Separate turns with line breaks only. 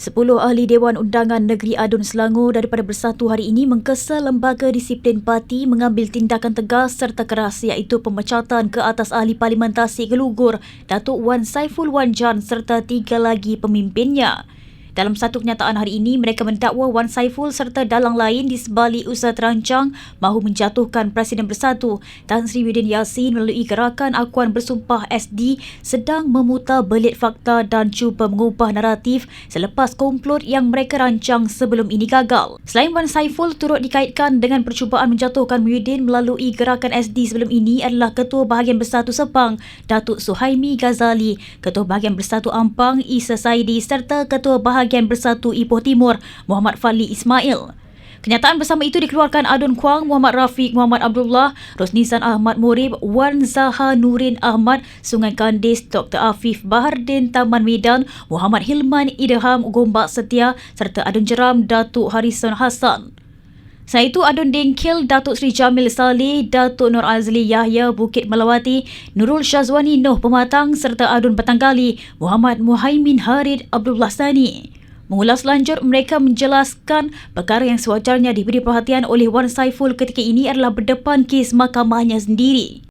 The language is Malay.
Sepuluh ahli Dewan Undangan Negeri Adun Selangor daripada Bersatu hari ini mengkesa lembaga disiplin parti mengambil tindakan tegas serta keras iaitu pemecatan ke atas ahli parlimentasi Gelugur Datuk Wan Saiful Wan Jan serta tiga lagi pemimpinnya. Dalam satu kenyataan hari ini, mereka mendakwa Wan Saiful serta dalang lain di sebalik usaha terancang mahu menjatuhkan Presiden Bersatu Tan Sri Widin Yassin melalui gerakan akuan bersumpah SD sedang memutar belit fakta dan cuba mengubah naratif selepas komplot yang mereka rancang sebelum ini gagal. Selain Wan Saiful turut dikaitkan dengan percubaan menjatuhkan Muhyiddin melalui gerakan SD sebelum ini adalah Ketua Bahagian Bersatu Sepang, Datuk Suhaimi Ghazali, Ketua Bahagian Bersatu Ampang, Isa Saidi serta Ketua Bahagian Bahagian Bersatu Ipoh Timur Muhammad Fali Ismail. Kenyataan bersama itu dikeluarkan Adun Kuang, Muhammad Rafiq, Muhammad Abdullah, Rosnisan Ahmad Murib, Wan Zaha Nurin Ahmad, Sungai Kandis, Dr. Afif Bahardin Taman Medan, Muhammad Hilman Idham Gombak Setia serta Adun Jeram Datuk Harrison Hassan. Selain itu, Adun Dengkil, Datuk Seri Jamil Saleh, Datuk Nur Azli Yahya Bukit Melawati, Nurul Syazwani Noh Pematang serta Adun Petanggali, Muhammad Muhaimin Harid Abdullah Sani. Mengulas lanjut, mereka menjelaskan perkara yang sewajarnya diberi perhatian oleh Wan Saiful ketika ini adalah berdepan kes mahkamahnya sendiri.